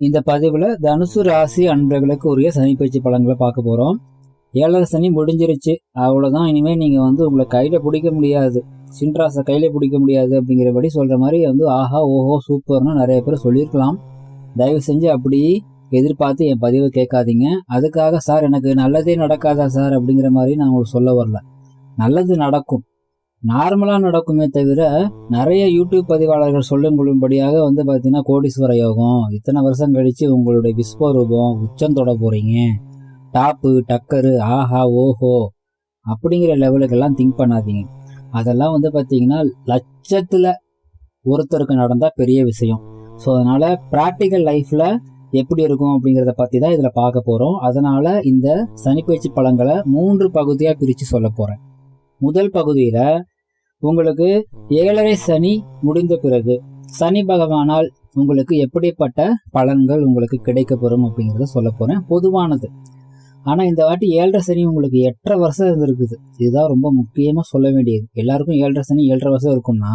இந்த பதிவில் தனுசு ராசி அன்பர்களுக்கு உரிய சனி பயிற்சி பலன்களை பார்க்க போகிறோம் ஏழரை சனி முடிஞ்சிருச்சு. அவ்வளோதான் இனிமேல் நீங்கள் வந்து உங்களை கையில் பிடிக்க முடியாது. சின்ராசை கையில் பிடிக்க முடியாது அப்படிங்கிறபடி சொல்கிற மாதிரி வந்து ஆஹா ஓஹோ சூப்பர்னு நிறைய பேர் சொல்லியிருக்கலாம். தயவு செஞ்சு அப்படி எதிர்பார்த்து என் பதிவை கேட்காதீங்க. அதுக்காக சார் எனக்கு நல்லதே நடக்காதா சார் அப்படிங்கிற மாதிரி நான் உங்களுக்கு சொல்ல வரல. நல்லது நடக்கும். நார்மலாக நடக்குமே தவிர நிறைய யூடியூப் பதிவாளர்கள் சொல்லும் வந்து பார்த்தீங்கன்னா கோடீஸ்வர யோகம் இத்தனை வருஷம் கழித்து உங்களுடைய விஸ்வரூபம் உச்சம் தொட போகிறீங்க டாப்பு டக்கரு ஆஹா ஓஹோ அப்படிங்கிற லெவலுக்கெல்லாம் திங்க் பண்ணாதீங்க. அதெல்லாம் வந்து பார்த்தீங்கன்னா லட்சத்தில் ஒருத்தருக்கு நடந்தால் பெரிய விஷயம். ஸோ அதனால் ப்ராக்டிக்கல் லைஃப்பில் எப்படி இருக்கும் அப்படிங்கிறத பற்றி தான் இதில் பார்க்க போகிறோம் அதனால் இந்த சனிப்பயிற்சி பழங்களை மூன்று பகுதியாக பிரித்து சொல்ல போகிறேன் முதல் பகுதியில் உங்களுக்கு ஏழரை சனி முடிந்த பிறகு சனி பகவானால் உங்களுக்கு எப்படிப்பட்ட பலன்கள் உங்களுக்கு கிடைக்கப்பெறும் அப்படிங்கிறத சொல்ல போகிறேன் பொதுவானது. ஆனால் இந்த வாட்டி ஏழரை சனி உங்களுக்கு எட்டரை வருஷம் இருந்திருக்குது. இதுதான் ரொம்ப முக்கியமாக சொல்ல வேண்டியது. எல்லாருக்கும் ஏழரை சனி ஏழரை வருஷம் இருக்கும்னா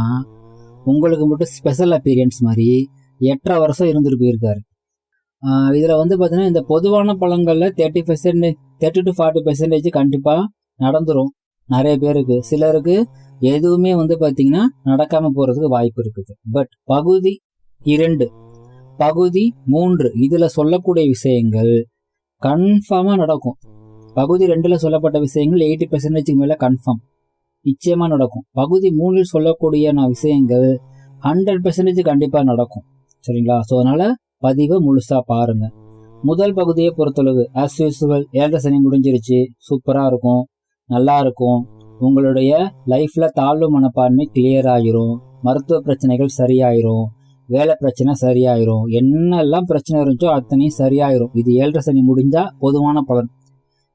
உங்களுக்கு மட்டும் ஸ்பெஷல் அப்பீரியன்ஸ் மாதிரி எட்டரை வருஷம் இருந்துட்டு போயிருக்காரு. இதில் வந்து பார்த்தீங்கன்னா இந்த பொதுவான பழங்களில் thirty percentage thirty to forty percentage கண்டிப்பாக நடந்துடும் நிறைய பேருக்கு. சிலருக்கு எதுவுமே வந்து பார்த்தீங்கன்னா நடக்காமல் போகிறதுக்கு வாய்ப்பு இருக்குது. பட் பகுதி இரண்டு பகுதி மூன்று இதில் சொல்லக்கூடிய விஷயங்கள் கன்ஃபார்மாக நடக்கும். பகுதி ரெண்டில் சொல்லப்பட்ட விஷயங்கள் எயிட்டி பர்சன்டேஜுக்கு மேலே கன்ஃபார்ம் நிச்சயமாக நடக்கும். பகுதி மூணில் சொல்லக்கூடிய நான் விஷயங்கள் ஹண்ட்ரட் பர்சன்டேஜ் கண்டிப்பாக நடக்கும். சரிங்களா? ஸோ அதனால் பதிவை முழுசாக பாருங்கள் முதல் பகுதியை பொறுத்தளவு ஆஸ் யூஸ்வல் ஏழரை சனி முடிஞ்சிருச்சு. சூப்பராக இருக்கும். நல்லா இருக்கும் உங்களுடைய லைஃப்ல தாழ்வு மனப்பான்மை கிளியர் ஆகிரும் மருத்துவ பிரச்சனைகள் சரியாயிரும். வேலை பிரச்சனை சரியாயிரும். என்னெல்லாம் பிரச்சனை இருந்துச்சோ அத்தனையும் சரியாயிரும். இது ஏழரை சனி முடிஞ்சா பொதுவான பலன்.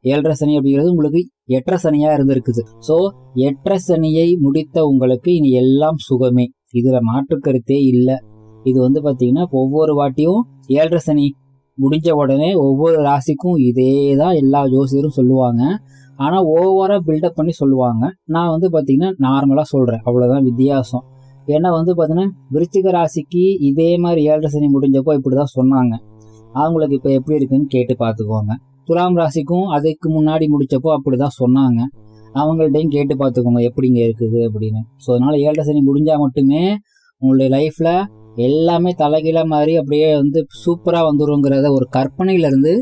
ஏழரை சனி அப்படிங்கிறது உங்களுக்கு எட்டரை சனியா இருந்திருக்குது. ஸோ எட்டரை சனியை முடித்த உங்களுக்கு இனி எல்லாம் சுகமே. இதுல மாற்று கருத்தே இல்லை. இது வந்து பாத்தீங்கன்னா ஒவ்வொரு வாட்டியும் ஏழரை சனி முடிஞ்ச உடனே ஒவ்வொரு ராசிக்கும் இதே தான் எல்லா ஜோசியரும் சொல்லுவாங்க. ஆனால் ஓவராக பில்டப் பண்ணி சொல்லுவாங்க. நான் வந்து பார்த்திங்கன்னா நார்மலாக சொல்கிறேன் அவ்வளோதான் வித்தியாசம். ஏன்னா வந்து பார்த்தீங்கன்னா விருச்சிக ராசிக்கு இதே மாதிரி ஏழரை சனி முடிஞ்சப்போ இப்படி தான் சொன்னாங்க. அவங்களுக்கு இப்போ எப்படி இருக்குன்னு கேட்டு பார்த்துக்கோங்க. துலாம் ராசிக்கும் அதுக்கு முன்னாடி முடிச்சப்போ அப்படி தான் சொன்னாங்க. அவங்கள்ட்டையும் கேட்டு பார்த்துக்கோங்க எப்படிங்க இருக்குது அப்படின்னு. ஸோ அதனால் ஏழரை சனி முடிஞ்சால் மட்டுமே உங்களுடைய லைஃப்பில் எல்லாமே தலைகீழ மாதிரி அப்படியே வந்து சூப்பராக வந்துருங்கிறத ஒரு கற்பனையிலேருந்து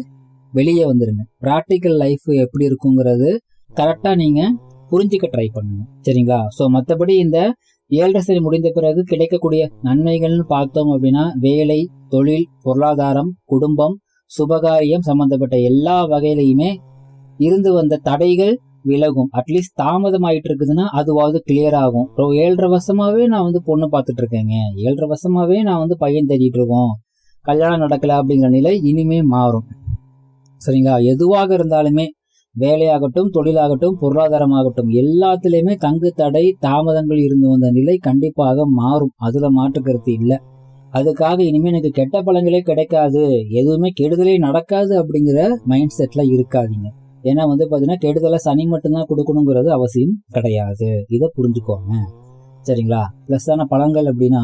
வெளியே வந்துருங்க. ப்ராக்டிக்கல் லைஃப் எப்படி இருக்குங்கிறது கரெக்டாக நீங்கள் புரிஞ்சிக்க ட்ரை பண்ணுங்க. சரிங்களா? ஸோ மற்றபடி இந்த ஏழரை சரி முடிந்த பிறகு கிடைக்கக்கூடிய நன்மைகள்னு பார்த்தோம் அப்படின்னா வேலை தொழில் பொருளாதாரம் குடும்பம் சுபகாரியம் சம்பந்தப்பட்ட எல்லா வகையிலையுமே இருந்து வந்த தடைகள் விலகும். அட்லீஸ்ட் தாமதம் ஆயிட்டு இருக்குதுன்னா அதுவாவது கிளியர் ஆகும். ஏழரை வருஷமாவே நான் வந்து பொண்ணு பார்த்துட்டு இருக்கேங்க. ஏழரை வருஷமாவே நான் வந்து பையன் தேடிட்டு இருக்கோம். கல்யாணம் நடக்கல அப்படிங்கிற நிலை இனிமே மாறும். சரிங்களா? எதுவாக இருந்தாலுமே வேலையாகட்டும் தொழிலாகட்டும் பொருளாதாரமாகட்டும் எல்லாத்துலேயுமே தங்கு தடை தாமதங்கள் இருந்து வந்த நிலை கண்டிப்பாக மாறும். அதுல மாற்று கருத்து இல்லை. அதுக்காக இனிமேல் எனக்கு கெட்ட பழங்களே கிடைக்காது. எதுவுமே கெடுதலே நடக்காது அப்படிங்கிற மைண்ட் செட்ல இருக்காதீங்க. ஏன்னா வந்து பார்த்தீங்கன்னா கெடுதலை சனி மட்டும்தான் கொடுக்கணுங்கிறது அவசியம் கிடையாது. இதை புரிஞ்சுக்கோங்க. சரிங்களா? ப்ளஸ்ஸான பழங்கள் அப்படின்னா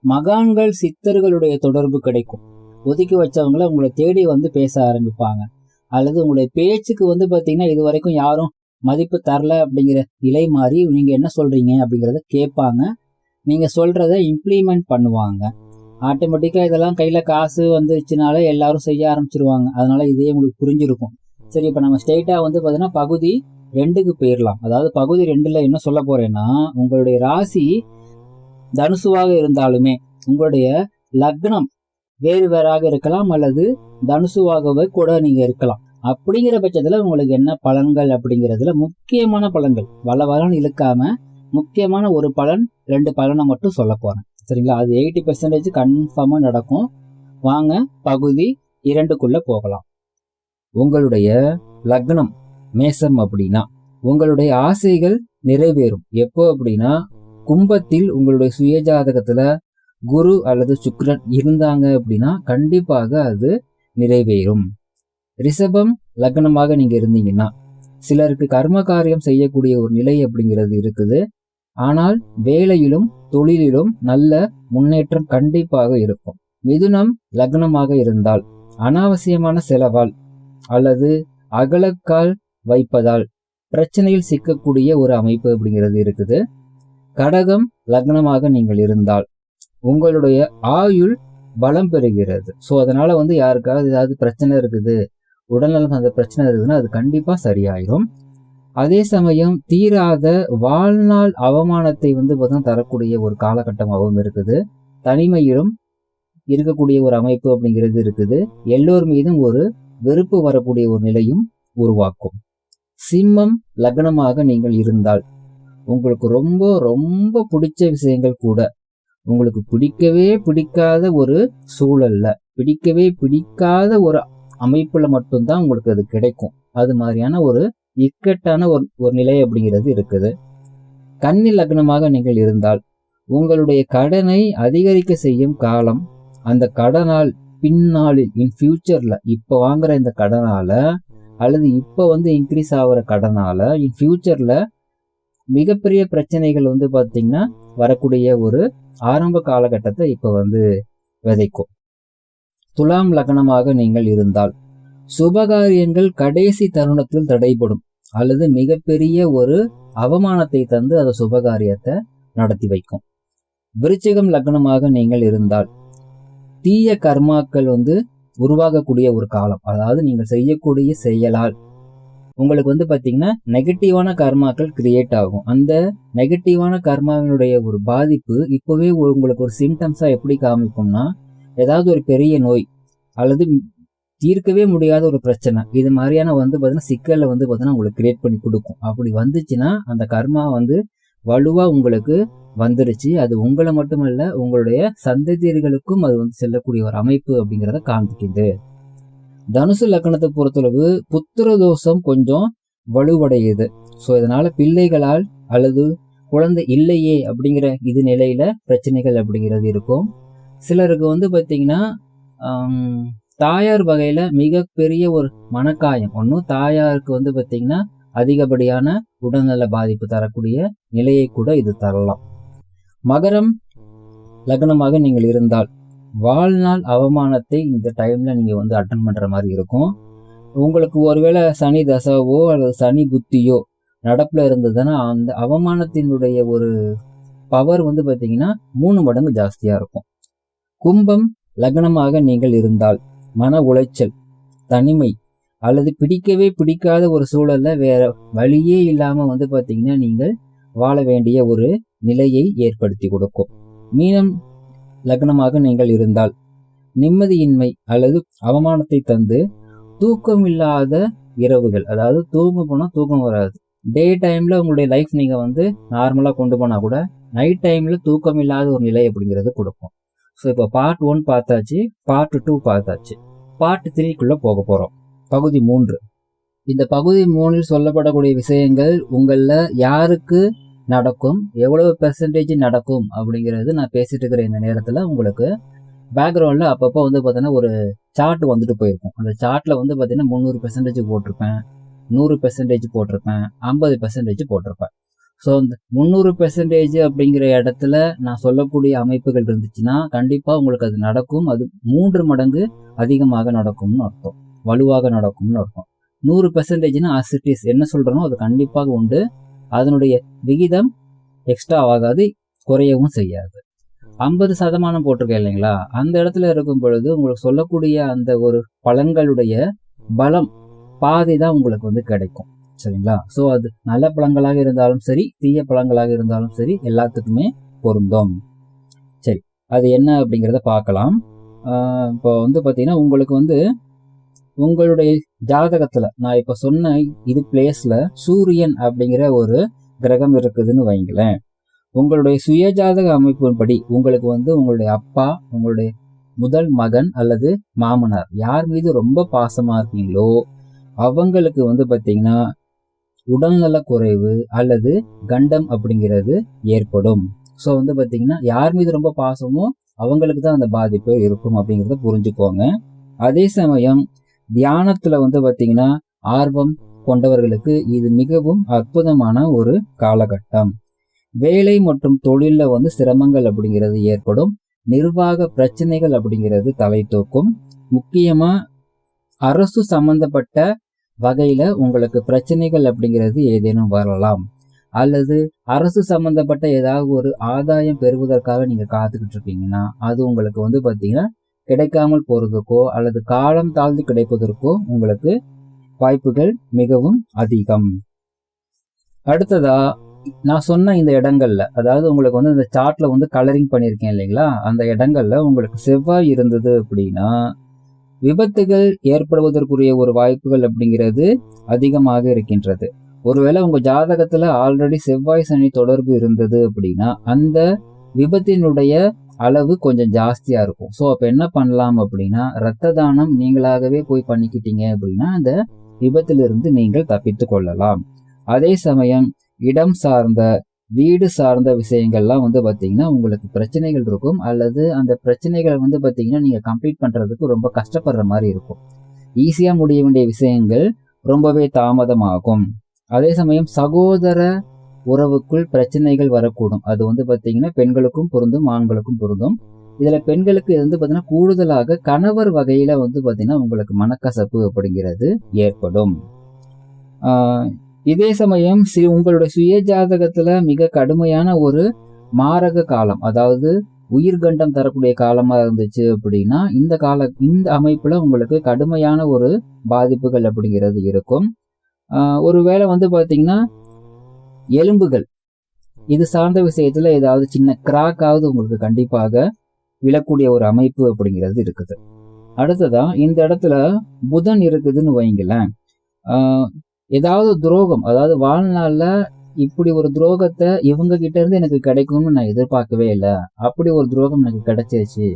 மகான்கள் சித்தர்களுடைய தொடர்பு கிடைக்கும். ஒதுக்கி வச்சவங்கள உங்களை தேடி வந்து பேச ஆரம்பிப்பாங்க. அல்லது உங்களுடைய பேச்சுக்கு வந்து பார்த்தீங்கன்னா இது வரைக்கும் யாரும் மதிப்பு தரல அப்படிங்கிற நிலை மாறி நீங்க என்ன சொல்றீங்க அப்படிங்கிறத கேட்பாங்க. நீங்க சொல்றத இம்ப்ளிமெண்ட் பண்ணுவாங்க. ஆட்டோமேட்டிக்காக இதெல்லாம் கையில் காசு வந்துருச்சுனாலே எல்லாரும் செய்ய ஆரம்பிச்சிருவாங்க. அதனால இதே உங்களுக்கு புரிஞ்சிருக்கும். சரி இப்போ நம்ம ஸ்டேட்டாக வந்து பார்த்தீங்கன்னா பகுதி ரெண்டுக்கு போயிடலாம் அதாவது பகுதி ரெண்டில் என்ன சொல்ல போறேன்னா உங்களுடைய ராசி தனுசுவாக இருந்தாலுமே உங்களுடைய லக்னம் வேறு வேறாக இருக்கலாம் அல்லது தனுசுவாகவே கூட நீங்க இருக்கலாம். அப்படிங்கிற பட்சத்துல உங்களுக்கு என்ன பலன்கள் அப்படிங்கிறதுல முக்கியமான பலன்கள். வள வளன்னு இழுக்காம முக்கியமான ஒரு பலன் ரெண்டு பலனை மட்டும் சொல்ல போறேன். சரிங்களா? அது எயிட்டி பெர்சன்டேஜ் கன்ஃபார்மா நடக்கும். வாங்க பகுதி இரண்டுக்குள்ள போகலாம். உங்களுடைய லக்னம் மேசம் அப்படின்னா உங்களுடைய ஆசைகள் நிறைவேறும். எப்போ அப்படின்னா கும்பத்தில் உங்களுடைய சுயஜாதகத்துல குரு அல்லது சுக்ரன் இருந்தாங்க அப்படின்னா கண்டிப்பாக அது நிறைவேறும். ரிஷபம் லக்னமாக நீங்க இருந்தீங்கன்னா சிலருக்கு கர்ம காரியம் செய்யக்கூடிய ஒரு நிலை அப்படிங்கிறது இருக்குது. ஆனால் வேலையிலும் தொழிலிலும் நல்ல முன்னேற்றம் கண்டிப்பாக இருக்கும். மிதுனம் லக்னமாக இருந்தால் அனாவசியமான செலவால் அல்லது அகலக்கால் வைப்பதால் பிரச்சனையில் சிக்கக்கூடிய ஒரு அமைப்பு அப்படிங்கிறது இருக்குது. கடகம் லக்னமாக நீங்கள் இருந்தால் உங்களுடைய ஆயுள் பலம் பெறுகிறது. ஸோ அதனால் வந்து யாருக்காவது ஏதாவது பிரச்சனை இருக்குது உடல்நலம் அந்த பிரச்சனை இருக்குதுன்னா அது கண்டிப்பாக சரியாயிரும். அதே சமயம் தீராத வாழ்நாள் அவமானத்தை வந்து பார்த்தீங்கன்னா தரக்கூடிய ஒரு காலகட்டமாகவும் இருக்குது. தனிமையிலும் இருக்கக்கூடிய ஒரு அமைப்பு அப்படிங்கிறது இருக்குது. எல்லோர் மீதும் ஒரு வெறுப்பு வரக்கூடிய ஒரு நிலையும் உருவாக்கும். சிம்மம் லக்னமாக நீங்கள் இருந்தால் உங்களுக்கு ரொம்ப ரொம்ப பிடிச்ச விஷயங்கள் கூட உங்களுக்கு பிடிக்கவே பிடிக்காத ஒரு சூழல்ல பிடிக்கவே பிடிக்காத ஒரு அமைப்புல மட்டும்தான் உங்களுக்கு அது கிடைக்கும். அது மாதிரியான ஒரு இக்கட்டான ஒரு ஒரு நிலை அப்படிங்கிறது இருக்குது. கன்னி லக்னமாக நீங்கள் இருந்தால் உங்களுடைய கடனை அதிகரிக்க செய்யும் காலம் அந்த கடனால் பின்னாளில் இன் ஃபியூச்சர்ல இப்போ வாங்குற இந்த கடனால அல்லது இப்போ வந்து இன்க்ரீஸ் ஆகிற கடனால இன் ஃபியூச்சர்ல மிகப்பெரிய பிரச்சனைகள் வந்து பார்த்தீங்கன்னா வரக்கூடிய ஒரு ஆரம்ப காலகட்டத்தை இப்போ வந்து விதைக்கும். துலாம் லக்னமாக நீங்கள் இருந்தால் சுபகாரியங்கள் கடைசி தருணத்தில் தடைபடும் அல்லது மிகப்பெரிய ஒரு அவமானத்தை தந்து அந்த சுபகாரியத்தை நடத்தி வைக்கும். விருச்சிகம் லக்னமாக நீங்கள் இருந்தால் தீய கர்மாக்கள் வந்து உருவாகக்கூடிய ஒரு காலம். அதாவது நீங்கள் செய்யக்கூடிய செயலால் உங்களுக்கு வந்து பாத்தீங்கன்னா நெகட்டிவான கர்மாக்கள் கிரியேட் ஆகும். அந்த நெகட்டிவான கர்மாவினுடைய ஒரு பாதிப்பு இப்போவே உங்களுக்கு ஒரு சிம்டம்ஸா எப்படி காமிக்கும்னா ஏதாவது ஒரு பெரிய நோய் அல்லது தீர்க்கவே முடியாத ஒரு பிரச்சனை இது மாதிரியான வந்து பார்த்தீங்கன்னா சிக்கலை வந்து பார்த்தீங்கன்னா உங்களுக்கு கிரியேட் பண்ணி கொடுக்கும். அப்படி வந்துச்சுன்னா அந்த கர்மா வந்து வலுவாக உங்களுக்கு வந்துருச்சு. அது உங்களை மட்டுமல்ல உங்களுடைய சந்ததியர்களுக்கும் அது வந்து செல்லக்கூடிய ஒரு அமைப்பு அப்படிங்கிறத காண்பிக்குது. தனுசு லக்கணத்தை பொறுத்தளவு புத்திர தோஷம் கொஞ்சம் வலுவடையுது. ஸோ இதனால பிள்ளைகளால் அல்லது குழந்தை இல்லையே அப்படிங்கிற இது நிலையில பிரச்சனைகள் அப்படிங்கிறது இருக்கும். சிலருக்கு வந்து பார்த்தீங்கன்னா தாயார் வகையில மிகப்பெரிய ஒரு மனக்காயம். ஒன்றும் தாயாருக்கு வந்து பார்த்தீங்கன்னா அதிகப்படியான உடல்நல பாதிப்பு தரக்கூடிய நிலையை கூட இது தரலாம். மகரம் லக்னமாக நீங்கள் இருந்தால் வாழ்நாள் அவமானத்தை இந்த டைம்ல நீங்க வந்து அட்டன் பண்ற மாதிரி இருக்கும். உங்களுக்கு ஒருவேளை சனி தசாவோ அல்லது சனி புத்தியோ நடப்புல இருந்ததுன்னா அந்த அவமானத்தினுடைய ஒரு பவர் வந்து பார்த்தீங்கன்னா மூணு மடங்கு ஜாஸ்தியா இருக்கும். கும்பம் லக்னமாக நீங்கள் இருந்தால் மன உளைச்சல் தனிமை அல்லது பிடிக்கவே பிடிக்காத ஒரு சூழல்ல வேற வழியே இல்லாம வந்து பார்த்தீங்கன்னா நீங்கள் வாழ வேண்டிய ஒரு நிலையை ஏற்படுத்தி கொடுக்கும். மீனம் லக்னமாக நீங்கள் இருந்தால். நிம்மதியின்மை அல்லது அவமானத்தை தந்து தூக்கம் இல்லாத இரவுகள் அதாவது தூங்க போனால் தூக்கம் வராது. டே டைம்ல உங்களுடைய லைஃப் நீங்க வந்து நார்மலாக கொண்டு போனா கூட நைட் டைம்ல தூக்கம் இல்லாத ஒரு நிலை அப்படிங்கிறது கொடுக்கும். ஸோ இப்போ பார்ட் ஒன் பார்த்தாச்சு பார்ட் டூ பார்த்தாச்சு. பார்ட் த்ரீக்குள்ள போக போறோம். பகுதி மூன்று. இந்த பகுதி மூணில் சொல்லப்படக்கூடிய விஷயங்கள் உங்களில் யாருக்கு நடக்கும்? எவ்வளவு பெர்சன்டேஜ் நடக்கும்? அப்படிங்கிறது நான் பேசிட்டு இருக்கிற இந்த நேரத்தில் உங்களுக்கு பேக்ரவுண்டில் அப்பப்போ வந்து பார்த்தீங்கன்னா ஒரு சார்ட் வந்துட்டு போயிருக்கும். அந்த சார்ட்டில் வந்து பார்த்தீங்கன்னா முந்நூறு பெர்சன்டேஜ் போட்டிருப்பேன் நூறு பெர்சன்டேஜ் போட்டிருப்பேன் ஐம்பது பெர்சன்டேஜ் போட்டிருப்பேன். ஸோ இந்த முந்நூறு பெர்சன்டேஜ் அப்படிங்கிற இடத்துல நான் சொல்லக்கூடிய அமைப்புகள் இருந்துச்சுன்னா கண்டிப்பாக உங்களுக்கு அது நடக்கும். அது மூன்று மடங்கு அதிகமாக நடக்கும்னு அர்த்தம். வலுவாக நடக்கும்னு அர்த்தம். நூறு பெர்சன்டேஜ்னா அசிட்டிஸ் என்ன சொல்கிறனோ அது கண்டிப்பாக உண்டு. அதனுடைய விகிதம் எக்ஸ்ட்ரா ஆகாது குறையவும் செய்யாது. ஐம்பது சதமானம் போட்டிருக்கேன் இல்லைங்களா? அந்த இடத்துல இருக்கும் பொழுது உங்களுக்கு சொல்லக்கூடிய அந்த ஒரு பழங்களுடைய பலம் பாதி தான் உங்களுக்கு வந்து கிடைக்கும். சரிங்களா? ஸோ அது நல்ல பழங்களாக இருந்தாலும் சரி தீய பழங்களாக இருந்தாலும் சரி எல்லாத்துக்குமே பொருந்தும். சரி அது என்ன அப்படிங்கிறத பார்க்கலாம். இப்போ வந்து பார்த்தீங்கன்னா உங்களுக்கு வந்து உங்களுடைய ஜாதகத்துல நான் இப்ப சொன்ன இது பிளேஸ்ல சூரியன் அப்படிங்கிற ஒரு கிரகம் இருக்குதுன்னு வைங்களேன். உங்களுடைய சுய ஜாதக அமைப்பின்படி உங்களுக்கு வந்து உங்களுடைய அப்பா உங்களுடைய முதல் மகன் அல்லது மாமனார் யார் மீது ரொம்ப பாசமா இருக்கீங்களோ அவங்களுக்கு வந்து பாத்தீங்கன்னா உடல்நல குறைவு அல்லது கண்டம் அப்படிங்கிறது ஏற்படும். ஸோ வந்து பார்த்தீங்கன்னா யார் மீது ரொம்ப பாசமோ அவங்களுக்கு தான் அந்த பாதிப்பு இருக்கும் அப்படிங்கிறத புரிஞ்சுக்கோங்க. அதே சமயம் தியானத்துல வந்து பாத்தீங்கன்னா ஆர்வம் கொண்டவர்களுக்கு இது மிகவும் அற்புதமான ஒரு காலகட்டம். வேலை மற்றும் தொழிலில் வந்து சிரமங்கள் அப்படிங்கிறது ஏற்படும். நிர்வாக பிரச்சனைகள் அப்படிங்கிறது தலை தூக்கும். முக்கியமா அரசு சம்பந்தப்பட்ட வகையில உங்களுக்கு பிரச்சனைகள் அப்படிங்கிறது ஏதேனும் வரலாம். அல்லது அரசு சம்பந்தப்பட்ட ஏதாவது ஒரு ஆதாயம் பெறுவதற்காக நீங்க காத்துக்கிட்டு இருக்கீங்கன்னா அது உங்களுக்கு வந்து பாத்தீங்கன்னா கிடைக்காமல் போறதுக்கோ அல்லது காலம் தாழ்ந்து கிடைப்பதற்கோ உங்களுக்கு வாய்ப்புகள் மிகவும் அதிகம். அடுத்ததா நான் சொன்ன இந்த இடங்கள்ல அதாவது உங்களுக்கு வந்து இந்த சார்ட்ல வந்து கலரிங் பண்ணியிருக்கேன் இல்லைங்களா? அந்த இடங்கள்ல உங்களுக்கு செவ்வாய் இருந்தது அப்படின்னா விபத்துகள் ஏற்படுவதற்குரிய ஒரு வாய்ப்புகள் அப்படிங்கிறது அதிகமாக இருக்கின்றது. ஒருவேளை உங்க ஜாதகத்துல ஆல்ரெடி செவ்வாய் சனி தொடர்பு இருந்தது அப்படின்னா அந்த விபத்தினுடைய அளவு கொஞ்சம் ஜாஸ்தியாக இருக்கும். ஸோ அப்போ என்ன பண்ணலாம் அப்படின்னா இரத்த தானம் நீங்களாகவே போய் பண்ணிக்கிட்டீங்க அப்படின்னா அந்த விபத்திலிருந்து நீங்கள் தப்பித்து கொள்ளலாம். அதே சமயம் இடம் சார்ந்த வீடு சார்ந்த விஷயங்கள்லாம் வந்து பார்த்தீங்கன்னா உங்களுக்கு பிரச்சனைகள் இருக்கும். அல்லது அந்த பிரச்சனைகளை வந்து பார்த்தீங்கன்னா நீங்கள் கம்ப்ளீட் பண்ணுறதுக்கு ரொம்ப கஷ்டப்படுற மாதிரி இருக்கும். ஈஸியாக முடிய வேண்டிய விஷயங்கள் ரொம்பவே தாமதமாகும். அதே சமயம் சகோதர உறவுக்குள் பிரச்சனைகள் வரக்கூடும். அது வந்து பார்த்தீங்கன்னா பெண்களுக்கும் பொருந்தும் ஆண்களுக்கும் பொருந்தும். இதில் பெண்களுக்கு வந்து பார்த்தீங்கன்னா கூடுதலாக கணவர் வகையில் வந்து பார்த்தீங்கன்னா உங்களுக்கு மனக்கசப்பு அப்படிங்கிறது ஏற்படும். இதே சமயம் சி உங்களுடைய சுய ஜாதகத்தில் மிக கடுமையான ஒரு மாரக காலம் அதாவது உயிர்கண்டம் தரக்கூடிய காலமாக இருந்துச்சு அப்படின்னா இந்த கால இந்த அமைப்பில் உங்களுக்கு கடுமையான ஒரு பாதிப்புகள் அப்படிங்கிறது இருக்கும். ஒருவேளை வந்து பார்த்தீங்கன்னா எலும்புகள். இது சார்ந்த விஷயத்துல ஏதாவது சின்ன கிராக்காவது உங்களுக்கு கண்டிப்பாக விழக்கூடிய ஒரு அமைப்பு அப்படிங்கிறது இருக்குது. அடுத்ததா இந்த இடத்துல புதன் இருக்குதுன்னு வைங்களேன் ஏதாவது துரோகம் அதாவது வாழ்நாளில் இப்படி ஒரு துரோகத்தை இவங்க கிட்ட இருந்து எனக்கு கிடைக்கும்னு நான் எதிர்பார்க்கவே இல்லை. அப்படி ஒரு துரோகம் எனக்கு கிடைச்சிருச்சு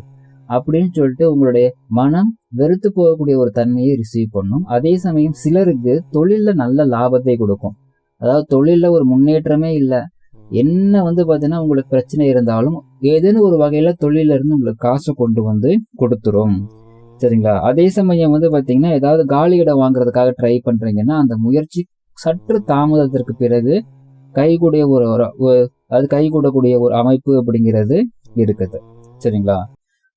அப்படின்னு சொல்லிட்டு உங்களுடைய மனம் வெறுத்து போகக்கூடிய ஒரு தன்மையை ரிசீவ் பண்ணும். அதே சமயம் சிலருக்கு தொழிலில் நல்ல லாபத்தை கொடுக்கும். அதாவது தொழிலில் ஒரு முன்னேற்றமே இல்லை. என்ன வந்து பார்த்தீங்கன்னா உங்களுக்கு பிரச்சனை இருந்தாலும் ஏதேனும் ஒரு வகையில் தொழிலிருந்து உங்களுக்கு காசை கொண்டு வந்து கொடுத்துரும். சரிங்களா? அதே சமயம் வந்து பார்த்தீங்கன்னா ஏதாவது காலி இடம் வாங்குறதுக்காக ட்ரை பண்ணுறீங்கன்னா அந்த முயற்சி சற்று தாமதத்திற்கு பிறகு கைகூடிய ஒரு அது கைகூடக்கூடிய ஒரு அமைப்பு அப்படிங்கிறது இருக்குது. சரிங்களா?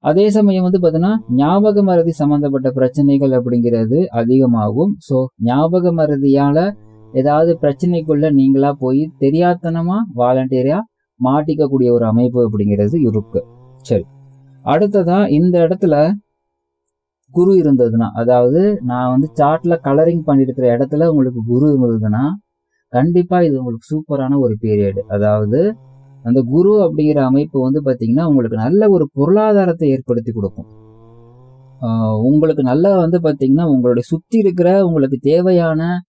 அதே சமயம் வந்து பார்த்தீங்கன்னா ஞாபக மருதி சம்மந்தப்பட்ட பிரச்சனைகள் அப்படிங்கிறது அதிகமாகும். ஸோ ஞாபக மருதியால் ஏதாவது பிரச்சனைக்குள்ள நீங்களா போய் தெரியாதனமா வாலண்டியரா மாட்டிக்கக்கூடிய ஒரு அமைப்பு அப்படிங்கிறது இருக்கு சரி. அடுத்ததா இந்த இடத்துல குரு இருந்ததுன்னா அதாவது நான் வந்து சார்ட்ல கலரிங் பண்ணிட்டு இடத்துல உங்களுக்கு குரு இருந்ததுன்னா கண்டிப்பா இது உங்களுக்கு சூப்பரான ஒரு பீரியடு அதாவது அந்த குரு அப்படிங்கிற அமைப்பு வந்து பார்த்தீங்கன்னா உங்களுக்கு நல்ல ஒரு பொருளாதாரத்தை ஏற்படுத்தி கொடுக்கும். உங்களுக்கு நல்லா வந்து பார்த்தீங்கன்னா உங்களுடைய சுற்றி இருக்கிற உங்களுக்கு தேவையான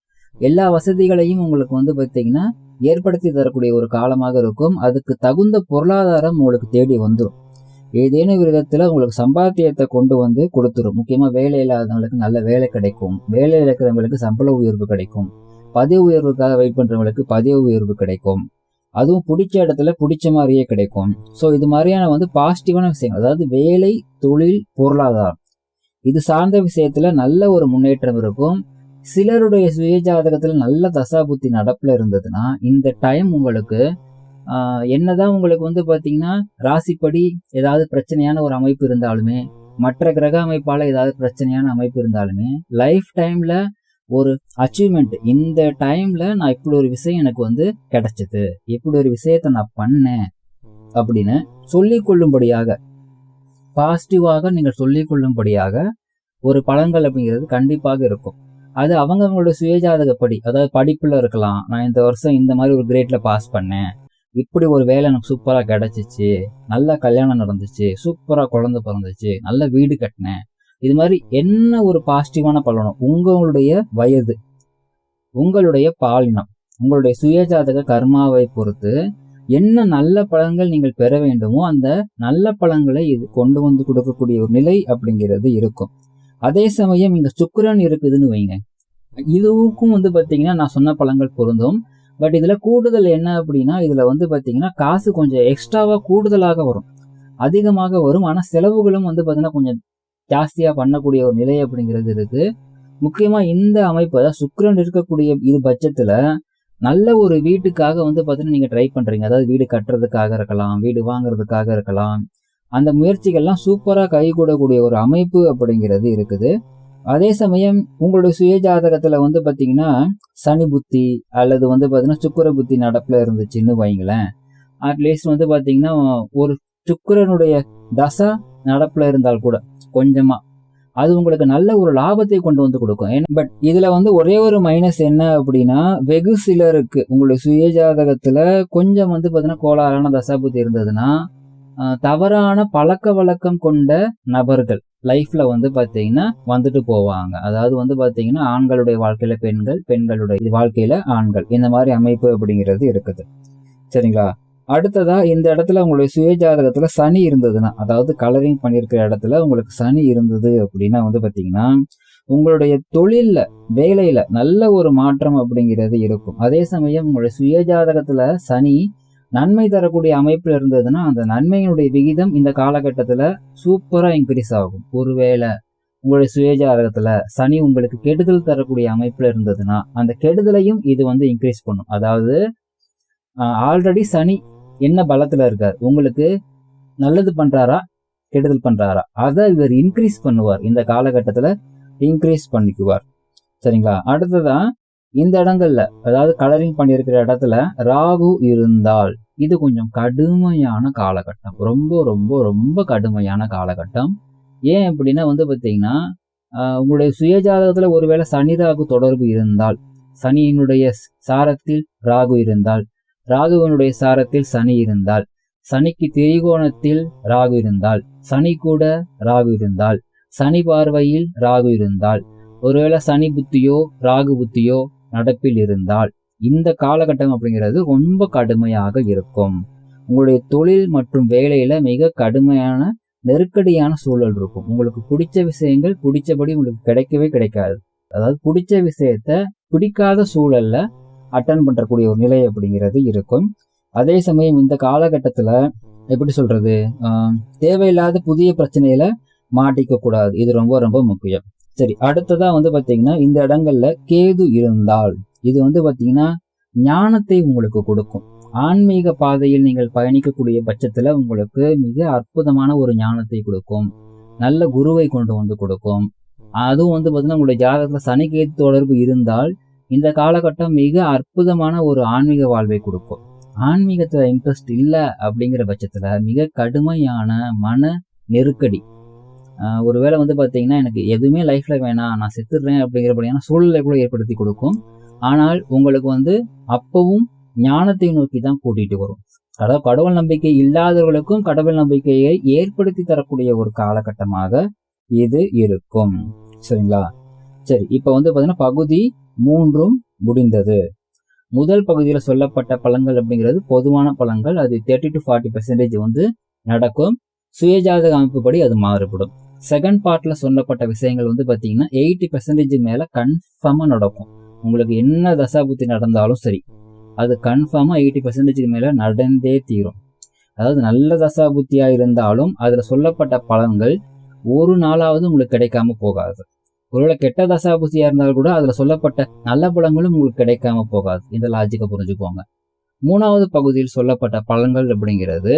எல்லா வசதிகளையும் உங்களுக்கு வந்து பார்த்தீங்கன்னா ஏற்படுத்தி தரக்கூடிய ஒரு காலமாக இருக்கும். அதுக்கு தகுந்த பொருளாதாரம் உங்களுக்கு தேடி வந்துடும் ஏதேனும் விதத்தில் உங்களுக்கு சம்பாத்தியத்தை கொண்டு வந்து கொடுத்துரும். முக்கியமாக வேலை இல்லாதவங்களுக்கு நல்ல வேலை கிடைக்கும். வேலையில் இருக்கிறவங்களுக்கு சம்பள உயர்வு கிடைக்கும். பதவி உயர்வுக்காக வெயிட் பண்ணுறவங்களுக்கு பதவி உயர்வு கிடைக்கும். அதுவும் பிடிச்ச இடத்துல பிடிச்ச மாதிரியே கிடைக்கும். ஸோ இது மாதிரியான வந்து பாசிட்டிவான விஷயங்கள். அதாவது வேலை தொழில் பொருளாதாரம். இது சார்ந்த விஷயத்துல நல்ல ஒரு முன்னேற்றம் இருக்கும். சிலருடைய சுய ஜாதகத்துல நல்ல தசாபுத்தி நடப்பில் இருந்ததுன்னா இந்த டைம் உங்களுக்கு என்னதான் உங்களுக்கு வந்து பார்த்தீங்கன்னா ராசிப்படி ஏதாவது பிரச்சனையான ஒரு அமைப்பு இருந்தாலுமே மற்ற கிரக அமைப்பால் ஏதாவது பிரச்சனையான அமைப்பு இருந்தாலுமே லைஃப் டைமில் ஒரு அச்சீவ்மெண்ட் இந்த டைம்ல நான் இப்படி ஒரு விஷயம் எனக்கு வந்து கிடைச்சது இப்படி ஒரு விஷயத்த நான் பண்ணேன் அப்படின்னு சொல்லிக் கொள்ளும்படியாக பாசிட்டிவாக நீங்கள் சொல்லிக் கொள்ளும்படியாக ஒரு பழங்கள் அப்படிங்கிறது கண்டிப்பாக இருக்கும். அது அவங்க அவங்களோட சுயஜாதகப்படி. அதாவது படிப்புல இருக்கலாம். நான் இந்த வருஷம் இந்த மாதிரி ஒரு கிரேட்ல பாஸ் பண்ணேன். இப்படி ஒரு வேலை எனக்கு சூப்பராக கிடச்சிச்சு. நல்ல கல்யாணம் நடந்துச்சு. சூப்பராக குழந்தை பிறந்துச்சு. நல்ல வீடு கட்டினேன். இது மாதிரி என்ன ஒரு பாசிட்டிவான பலனும்? உங்களுடைய வயது. உங்களுடைய பாலினம். உங்களுடைய சுயஜாதக கர்மாவை பொறுத்து என்ன நல்ல பழங்கள் நீங்கள் பெற வேண்டுமோ அந்த நல்ல பழங்களை இது கொண்டு வந்து கொடுக்கக்கூடிய ஒரு நிலை அப்படிங்கிறது இருக்கும். அதே சமயம் இங்க சுக்கரன் இருக்குதுன்னு வைங்க. இதுவுக்கும் வந்து பாத்தீங்கன்னா நான் சொன்ன பழங்கள் பொருந்தும். பட் இதில் கூடுதல் என்ன அப்படின்னா இதில் வந்து பார்த்தீங்கன்னா காசு கொஞ்சம் எக்ஸ்ட்ராவாக கூடுதலாக வரும். அதிகமாக வரும். ஆனால் செலவுகளும் வந்து பார்த்தீங்கன்னா கொஞ்சம் ஜாஸ்தியாக பண்ணக்கூடிய ஒரு நிலை அப்படிங்கிறது இருக்குது முக்கியமாக இந்த அமைப்பு அதாவது சுக்கரன் இருக்கக்கூடிய இது பட்சத்தில் நல்ல ஒரு வீட்டுக்காக வந்து பார்த்தீங்கன்னா நீங்கள் ட்ரை பண்ணுறீங்க அதாவது வீடு கட்டுறதுக்காக இருக்கலாம் வீடு வாங்குறதுக்காக இருக்கலாம். அந்த முயற்சிகள்லாம் சூப்பராக கைகூடக்கூடிய ஒரு அமைப்பு அப்படிங்கிறது இருக்குது. அதே சமயம் உங்களுடைய சுய ஜாதகத்தில் வந்து பார்த்தீங்கன்னா சனி புத்தி அல்லது வந்து பார்த்தீங்கன்னா சுக்கிர புத்தி நடப்பில் இருந்துச்சுன்னு வைங்களேன். அட்லீஸ்ட் வந்து பார்த்தீங்கன்னா ஒரு சுக்கரனுடைய தசா நடப்பில் இருந்தால் கூட கொஞ்சமாக அது உங்களுக்கு நல்ல ஒரு லாபத்தை கொண்டு வந்து கொடுக்கும். பட் இதுல வந்து ஒரே ஒரு மைனஸ் என்ன அப்படின்னா வெகு சிலருக்கு உங்களுடைய சுயஜாதகத்துல கொஞ்சம் வந்து பார்த்தீங்கன்னா கோளாறான தசாபுத்தி இருந்ததுன்னா தவறான பழக்க வழக்கம் கொண்ட நபர்கள் லைஃப்ல வந்து பாத்தீங்கன்னா வந்துட்டு போவாங்க. அதாவது வந்து பாத்தீங்கன்னா ஆண்களுடைய வாழ்க்கையில பெண்கள் பெண்களுடைய வாழ்க்கையில ஆண்கள். இந்த மாதிரி அமைப்பு அப்படிங்கிறது இருக்குது. சரிங்களா? அடுத்ததா இந்த இடத்துல உங்களுடைய சுய ஜாதகத்துல சனி இருந்ததுன்னா அதாவது கலரிங் பண்ணியிருக்கிற இடத்துல உங்களுக்கு சனி இருந்தது அப்படின்னா வந்து பாத்தீங்கன்னா உங்களுடைய தொழில்ல வேலையில நல்ல ஒரு மாற்றம் அப்படிங்கிறது இருக்கும். அதே சமயம் உங்களுடைய சுய ஜாதகத்துல சனி நன்மை தரக்கூடிய அமைப்பில் இருந்ததுன்னா அந்த நன்மையினுடைய விகிதம் இந்த காலகட்டத்தில் சூப்பராக இன்க்ரீஸ் ஆகும். ஒருவேளை உங்களுடைய சுயஜாதகத்தில் சனி உங்களுக்கு கெடுதல் தரக்கூடிய அமைப்பில் இருந்ததுன்னா அந்த கெடுதலையும் இது வந்து இன்க்ரீஸ் பண்ணும். அதாவது ஆல்ரெடி சனி என்ன பலத்தில் இருக்கார்? உங்களுக்கு நல்லது பண்ணுறாரா கெடுதல் பண்ணுறாரா அதை இவர் இன்க்ரீஸ் பண்ணுவார். இந்த காலகட்டத்தில் இன்க்ரீஸ் பண்ணிக்குவார். சரிங்களா? அடுத்ததான் இந்த இடங்கள்ல அதாவது கலரிங் பண்ணியிருக்கிற இடத்துல ராகு இருந்தால் இது கொஞ்சம் கடுமையான காலகட்டம். ரொம்ப ரொம்ப ரொம்ப கடுமையான காலகட்டம். ஏன் அப்படின்னா வந்து பார்த்தீங்கன்னா உங்களுடைய சுயஜாதகத்துல ஒருவேளை சனி ராகு தொடர்பு இருந்தால் சனியினுடைய சாரத்தில் ராகு இருந்தால் ராகுவனுடைய சாரத்தில் சனி இருந்தால் சனிக்கு திரிகோணத்தில் ராகு இருந்தால் சனி கூட ராகு இருந்தால் சனி பார்வையில் ராகு இருந்தால் ஒருவேளை சனி புத்தியோ ராகு புத்தியோ நடப்பில் இருந்தால் இந்த காலகட்டம் அப்படிங்கிறது ரொம்ப கடுமையாக இருக்கும். உங்களுடைய தொழில் மற்றும் வேலையில மிக கடுமையான நெருக்கடியான சூழல் இருக்கும். உங்களுக்கு பிடிச்ச விஷயங்கள் பிடிச்சபடி உங்களுக்கு கிடைக்கவே கிடைக்காது. அதாவது பிடிச்ச விஷயத்த பிடிக்காத சூழல்ல அட்டன் பண்ணுறக்கூடிய ஒரு நிலை அப்படிங்கிறது இருக்கும். அதே சமயம் இந்த காலகட்டத்தில் எப்படி சொல்றது? தேவையில்லாத புதிய பிரச்சனையில மாட்டிக்க கூடாது இது ரொம்ப ரொம்ப முக்கியம். சரி அடுத்ததா வந்து பாத்தீங்கன்னா இந்த இடங்கள்ல கேது இருந்தால். இது வந்து பாத்தீங்கன்னா ஞானத்தை உங்களுக்கு கொடுக்கும். ஆன்மீக பாதையில் நீங்கள் பயணிக்கக்கூடிய பட்சத்துல உங்களுக்கு மிக அற்புதமான ஒரு ஞானத்தை கொடுக்கும். நல்ல குருவை கொண்டு வந்து கொடுக்கும். அதுவும் வந்து பாத்தீங்கன்னா உங்களுடைய ஜாதகத்துல சனி கேது தொடர்பு இருந்தால் இந்த காலகட்டம் மிக அற்புதமான ஒரு ஆன்மீக வாழ்வை கொடுக்கும். ஆன்மீகத்துல இன்ட்ரெஸ்ட் இல்லை அப்படிங்கிற பட்சத்துல மிக கடுமையான மன நெருக்கடி ஒரு ஒருவேளை வந்து பாத்தீங்கன்னா எனக்கு எதுவுமே லைஃப்ல வேணாம் நான் செத்துடுறேன் அப்படிங்கிறபடியான சூழ்நிலை கூட ஏற்படுத்தி கொடுக்கும் ஆனால் உங்களுக்கு வந்து அப்பவும் ஞானத்தை நோக்கி தான் கூட்டிட்டு வரும். அதாவது கடவுள் நம்பிக்கை இல்லாதவர்களுக்கும் கடவுள் நம்பிக்கையை ஏற்படுத்தி தரக்கூடிய ஒரு காலகட்டமாக இது இருக்கும். சரிங்களா? சரி இப்போ வந்து பாத்தீங்கன்னா பகுதி மூன்றும் முடிந்தது. முதல் பகுதியில் சொல்லப்பட்ட பழங்கள் அப்படிங்கிறது பொதுவான பழங்கள் அது தேர்ட்டி டு ஃபார்ட்டி பெர்சன்டேஜ் வந்து நடக்கும். சுயஜாதக அமைப்புப்படி அது மாறுபடும். செகண்ட் பார்ட்ல சொல்லப்பட்ட விஷயங்கள் வந்து பாத்தீங்கன்னா எயிட்டி பெர்சன்டேஜ் மேல கன்ஃபார்மா நடக்கும். உங்களுக்கு என்ன தசாபுத்தி நடந்தாலும் சரி அது கன்ஃபார்மா எயிட்டி பெர்சன்டேஜ்க்கு மேல நடந்தே தீரும். அதாவது நல்ல தசாபுத்தியா இருந்தாலும் அதுல சொல்லப்பட்ட பலன்கள் ஒரு நாளாவது உங்களுக்கு கிடைக்காம போகாது. ஒருவேளை கெட்ட தசாபுத்தியா இருந்தாலும் கூட அதுல சொல்லப்பட்ட நல்ல பலங்களும் உங்களுக்கு கிடைக்காம போகாது. இந்த லாஜிக்கை புரிஞ்சுக்கோங்க. மூணாவது பகுதியில் சொல்லப்பட்ட பலன்கள் அப்படிங்கிறது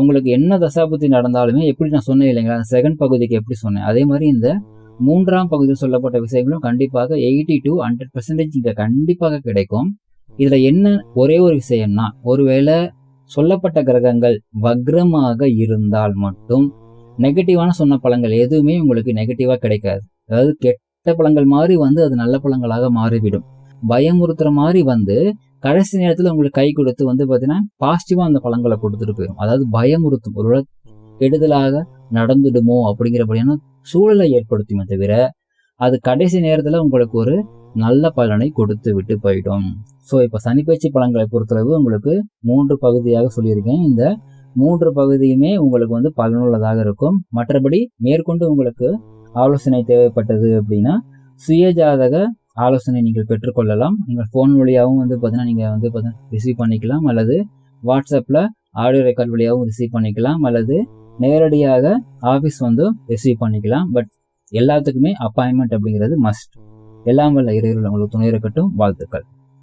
உங்களுக்கு என்ன தசாபுத்தி நடந்தாலுமே எப்படி நான் சொன்னேன் இல்லைங்களா? செகண்ட் பகுதிக்கு எப்படி சொன்னேன்? அதே மாதிரி இந்த மூன்றாம் பகுதியில் சொல்லப்பட்ட விஷயங்களும் கண்டிப்பாக எயிட்டி டு ஹண்ட்ரட் பெர்சன்டேஜ் இங்கே கண்டிப்பாக கிடைக்கும். இதில் என்ன ஒரே ஒரு விஷயம்னா ஒருவேளை சொல்லப்பட்ட கிரகங்கள் வக்ரமாக இருந்தால் மட்டும் நெகட்டிவான சொன்ன பழங்கள் எதுவுமே உங்களுக்கு நெகட்டிவாக கிடைக்காது. அதாவது கெட்ட பழங்கள் மாதிரி வந்து அது நல்ல பழங்களாக மாறிவிடும். பயமுறுத்துற மாதிரி வந்து கடைசி நேரத்தில் உங்களுக்கு கை கொடுத்து வந்து பார்த்தீங்கன்னா பாசிட்டிவாக அந்த பழங்களை கொடுத்துட்டு போயிடும் அதாவது பயமுறுத்தும். ஒரு கெடுதலாக நடந்துடுமோ அப்படிங்கிறபடியான சூழலை ஏற்படுத்துமே தவிர அது கடைசி நேரத்தில் உங்களுக்கு ஒரு நல்ல பலனை கொடுத்து விட்டு போயிடும். ஸோ இப்போ சனிப்பயிற்சி பழங்களை பொறுத்தளவு உங்களுக்கு மூன்று பகுதியாக சொல்லியிருக்கேன். இந்த மூன்று பகுதியுமே உங்களுக்கு வந்து பலனுள்ளதாக இருக்கும். மற்றபடி மேற்கொண்டு உங்களுக்கு ஆலோசனை தேவைப்பட்டது அப்படின்னா சுயஜாதக ஆலோசனை நீங்கள் பெற்றுக்கொள்ளலாம். நீங்கள் ஃபோன் வழியாகவும் வந்து பார்த்தீங்கன்னா நீங்கள் வந்து பார்த்தீங்கன்னா ரிசீவ் பண்ணிக்கலாம். அல்லது வாட்ஸ்அப்பில் ஆடியோ ரெக்கார்ட் வழியாகவும் ரிசீவ் பண்ணிக்கலாம். அல்லது நேரடியாக ஆஃபீஸ் வந்து ரிசீவ் பண்ணிக்கலாம். பட் எல்லாத்துக்குமே அப்பாயின்மெண்ட் அப்படிங்கிறது மஸ்ட் எல்லாம் வல்ல இறைவர்கள் உங்களுக்கு துணை இருக்கட்டும். வாழ்த்துக்கள்.